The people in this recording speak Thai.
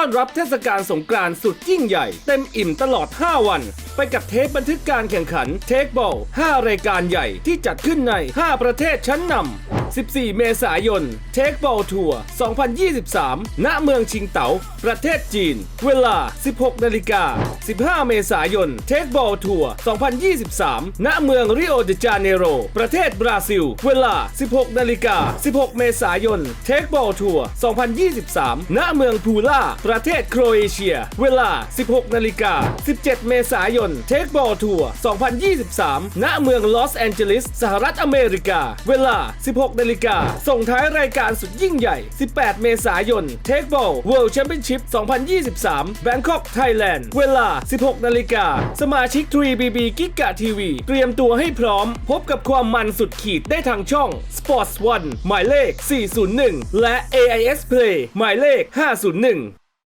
ต้อนรับเทศกาลสงกรานต์สุดยิ่งใหญ่ เต็มอิ่มตลอด 5 วัน ไปกับเทปบันทึกการแข่งขันเทคบอล5รายการใหญ่ที่จัดขึ้นใน 5 ประเทศชั้นนำ 14 เมษายนเทคบอลทัวร์2023 ณ เมืองชิงเต๋า ประเทศจีน เวลา 16 นาฬิกา 15 เมษายนเทคบอลทัวร์2023 ณ เมืองริโอเดจาเนโร ประเทศบราซิล เวลา 16 นาฬิกา 16 เมษายนเทคบอลทัวร์2023 ณ เมืองพูล่า ประเทศโครเอเชีย เวลา 16 นาฬิกา 17 เมษายนเทคบอลทัวร์2023 ณ เมืองลอสแอนเจลิส สหรัฐอเมริกา เวลา 16 นาฬิกา ส่งท้ายรายการสุดยิ่งใหญ่ 18 เมษายน เทคบอล World Championship 2023 Bangkok Thailand เวลา 16 นาฬิกา สมาชิก 3BB กิกะทีวีเตรียมตัวให้พร้อม พบกับความมันสุดขีดได้ทางช่อง Sports One หมายเลข 401 และ AIS Play หมายเลข 501